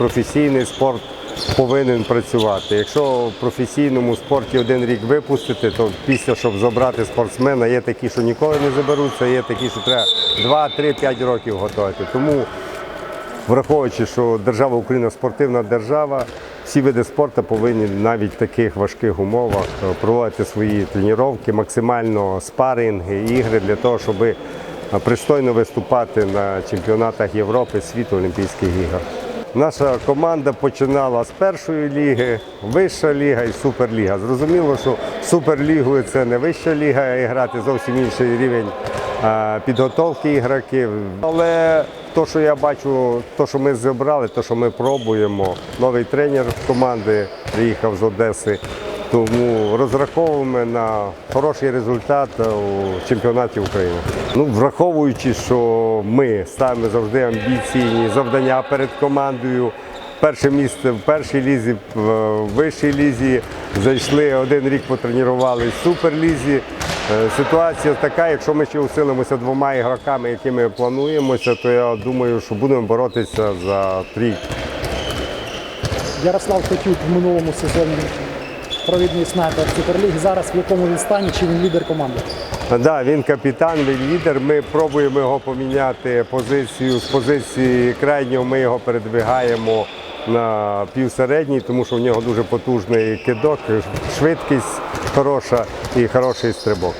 професійний спорт повинен працювати. Якщо в професійному спорті один рік випустити, то після, щоб забрати спортсмена, є такі, що ніколи не заберуться, є такі, що треба 2, 3, 5 років готувати. Тому враховуючи, що держава Україна спортивна держава, всі види спорту повинні навіть в таких важких умовах е, проводити свої тренування, максимально спаринги, ігри для того, щоб е, пристойно виступати на чемпіонатах Європи, світу, Олімпійських ігор. Наша команда починала з першої ліги, вища ліга і суперліга. Зрозуміло, що суперлігою це не вища ліга, а грати зовсім інший рівень підготовки ігроків. Але то, що я бачу, то, що ми зібрали, то, що ми пробуємо, новий тренер команди приїхав з Одеси. Тому розраховуємо на хороший результат у чемпіонаті України. Ну, враховуючи, що ми ставимо завжди амбіційні завдання перед командою. Перше місце в першій лізі, в вищій лізі зайшли один рік потренували в суперлізі. Е, Ситуація така, якщо ми ще усилимося двома ігроками, якими плануємося, то я думаю, що будемо боротися за трійку. Ярослав Котюк в минулому сезоні провідний снайпер Суперліги. Зараз в якому він стані, чи він лідер команди? Да, він капітан, він лідер. Ми пробуємо його поміняти позицію з позиції крайнього. Ми його передвигаємо на півсередній, тому що в нього дуже потужний кидок, швидкість хороша і хороший стрибок.